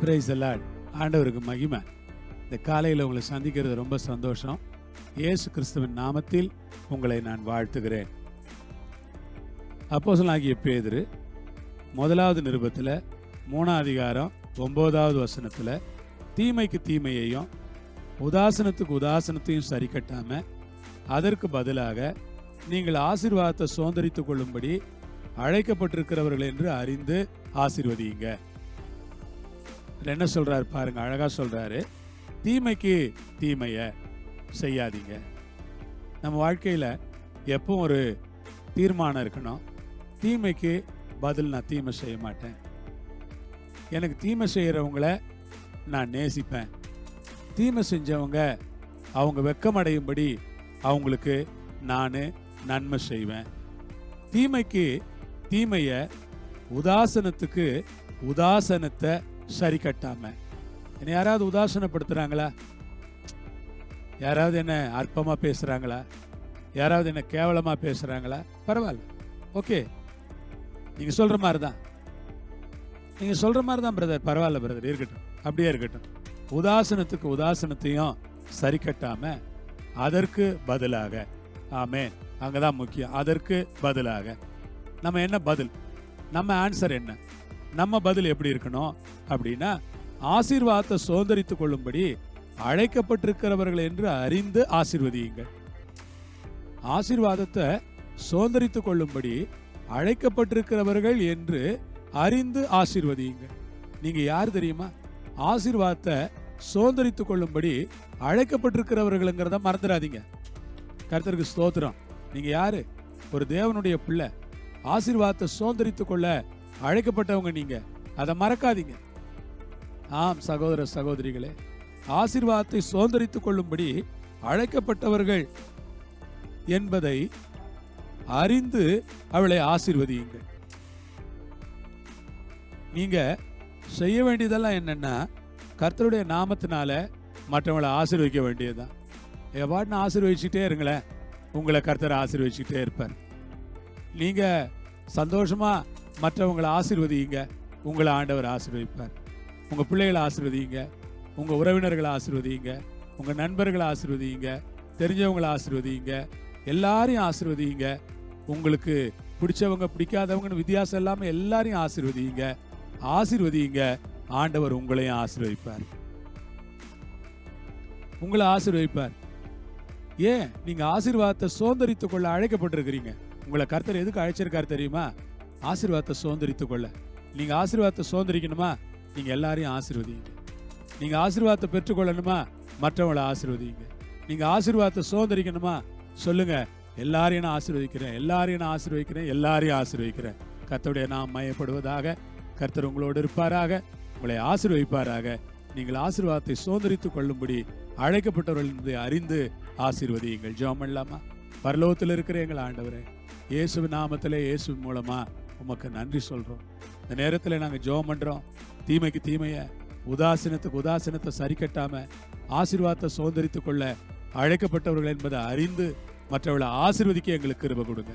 Price a lot ஆண்டவருக்கு மகிமை. இந்த காலையில் உங்களை சந்திக்கிறது ரொம்ப சந்தோஷம். இயேசு கிறிஸ்துவின் நாமத்தில் உங்களை நான் வாழ்த்துகிறேன். அப்போஸ்தலனாகிய பேதிரு முதலாவது நிருபத்தில் மூணாம் அதிகாரம் வசனத்தில் தீமைக்கு தீமையையும் உதாசனத்துக்கு உதாசனத்தையும் சரி கட்டாமல் அதற்கு பதிலாக நீங்கள் ஆசீர்வாதத்தை சுதந்திரித்து கொள்ளும்படி அழைக்கப்பட்டிருக்கிறவர்கள் என்று அறிந்து ஆசீர்வதியுங்க. என்ன சொல்கிறாரு பாருங்கள் அழகாக சொல்கிறாரு தீமைக்கு தீமையை செய்யாதீங்க. நம்ம வாழ்க்கையில் எப்பவும் ஒரு தீர்மானம் இருக்கணும். தீமைக்கு பதில் நான் தீமை செய்ய மாட்டேன். எனக்கு தீமை செய்கிறவங்கள நான் நேசிப்பேன். தீமை செஞ்சவங்க அவங்க வெக்கமடையும்படி அவங்களுக்கு நான் நன்மை செய்வேன். தீமைக்கு தீமையை உதாசனத்துக்கு உதாசனத்தை சரி கட்டாம என்னை யாராவது உதாசனப்படுத்துகிறாங்களா யாராவது என்ன அற்பமா பேசுறாங்களா? யாராவது என்ன கேவலமா பேசுறாங்களா? பரவாயில்ல. ஓகே. நீங்க சொல்ற மாதிரி தான் நீங்க சொல்ற மாதிரி தான் பிரதர். பரவாயில்ல பிரதர். இருக்கட்டும். அப்படியே இருக்கட்டும். உதாசனத்துக்கு உதாசனத்தையும் சரி கட்டாம அதற்கு பதிலாக ஆமென். அங்கதான் முக்கியம். அதற்கு பதிலாக நம்ம என்ன பதில்? நம்ம ஆன்சர் என்ன? நம்ம பதில் எப்படி இருக்கணும்? அப்படின்னா ஆசீர்வாதத்தை சுதந்திரித்து கொள்ளும்படி அழைக்கப்பட்டிருக்கிறவர்கள் என்று அறிந்து ஆசீர்வதியுங்கள் ஆசீர்வாதத்தை சுதந்திரித்து கொள்ளும்படி அழைக்கப்பட்டிருக்கிறவர்கள் என்று அறிந்து ஆசிர்வதியுங்க. நீங்க யார் தெரியுமா? ஆசீர்வாதத்தை சுதந்திரித்து கொள்ளும்படி அழைக்கப்பட்டிருக்கிறவர்கள்ங்கிறத மறந்துடாதீங்க. கருத்தருக்கு ஸ்தோத்திரம். நீங்க யாரு? ஒரு தேவனுடைய பிள்ளை. ஆசீர்வாதத்தை சுதந்திரித்து கொள்ள அழைக்கப்பட்டவங்க நீங்க. அதை மறக்காதீங்க. ஆம் சகோதர சகோதரிகளே ஆசிர்வாதத்தை சுதந்திரித்துக் கொள்ளும்படி அழைக்கப்பட்டவர்கள் என்பதை அறிந்து அவளை ஆசிர்வதியுங்கள். நீங்க செய்ய வேண்டியதெல்லாம் என்னன்னா கர்த்தருடைய நாமத்தினால மற்றவங்களை ஆசிர்வதிக்க வேண்டியதுதான். எவ்வாடுன்னு ஆசிர்வதிச்சுட்டே இருங்களேன் உங்களை கர்த்தர் ஆசீர்வதிச்சுட்டே இருப்பார். நீங்க சந்தோஷமா மற்றவங்களை ஆசீர்வதியுங்க உங்களை ஆண்டவர் ஆசிர்வதிப்பார். உங்க பிள்ளைகளை ஆசிர்வதிங்க உங்க உறவினர்களை ஆசிர்வதிங்க உங்க நண்பர்களை ஆசிர்வதிங்க தெரிஞ்சவங்களை ஆசிர்வதிங்க எல்லாரையும் ஆசிர்வதிங்க உங்களுக்கு பிடிச்சவங்க பிடிக்காதவங்கன்னு வித்தியாசம் இல்லாம எல்லாரையும் ஆசிர்வதிங்க ஆசிர்வதிங்க ஆண்டவர் உங்களையும் ஆசிர்வதிப்பார். உங்களை ஆசிர்வதிப்பார். ஏன்? நீங்க ஆசீர்வாதத்தை சுதந்திரித்துக் கொள்ள அழைக்கப்பட்டிருக்கிறீங்க. உங்களை கர்த்தர் எதுக்கு அழைச்சிருக்காரு தெரியுமா? ஆசீர்வாதத்தை சுதந்திரித்துக் கொள்ள. நீங்க ஆசீர்வாதத்தை சுதந்திரிக்கணுமா? நீங்கள் எல்லாரையும் ஆசிர்வதிங்க நீங்கள் ஆசீர்வாதத்தை பெற்றுக்கொள்ளணுமா? மற்றவங்களை ஆசிர்வதிங்க நீங்க ஆசீர்வாதத்தை சுதந்திரிக்கணுமா? சொல்லுங்க. எல்லாரையும் நான் ஆசீர்வதிக்கிறேன். எல்லாரையும் நான் ஆசீர்வதிக்கிறேன். எல்லாரையும் ஆசீர்வதிக்கிறேன். கர்த்தருடைய நாம் மயப்படுவதாக கர்த்தர் உங்களோடு இருப்பாராக உங்களை ஆசீர்வதிப்பாராக. நீங்கள் ஆசீர்வாதத்தை சுதந்திரித்துக் கொள்ளும்படி அழைக்கப்பட்டவர்கள் அறிந்து ஆசீர்வதியுங்கள். ஜெபம் பண்ணலாமா? பரலோகத்தில் இருக்கிற எங்கள் ஆண்டவரே இயேசு நாமத்திலே இயேசு மூலமா உமக்கு நன்றி சொல்கிறோம் இந்த நேரத்தில் நாங்கள் ஜோம் பண்ணுறோம் தீமைக்கு தீமையை உதாசீனத்துக்கு உதாசீனத்தை சரி கட்டாம ஆசீர்வாதத்தை சுதந்திரித்து கொள்ள அழைக்கப்பட்டவர்கள் என்பதை அறிந்து மற்றவர்களை ஆசீர்வதிக்க எங்களுக்கு கிருப கொடுங்க.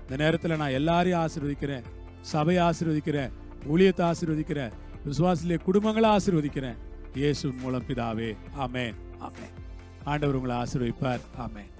இந்த நேரத்தில் நான் எல்லாரையும் ஆசீர்வதிக்கிறேன். சபையை ஆசீர்வதிக்கிறேன். ஊழியத்தை ஆசீர்வதிக்கிறேன். விசுவாசிலே குடும்பங்களை ஆசீர்வதிக்கிறேன். இயேசு மூலம் பிதாவே. ஆமேன். ஆமேன். ஆண்டவர் உங்களை ஆசீர்வதிப்பார். ஆமேன்.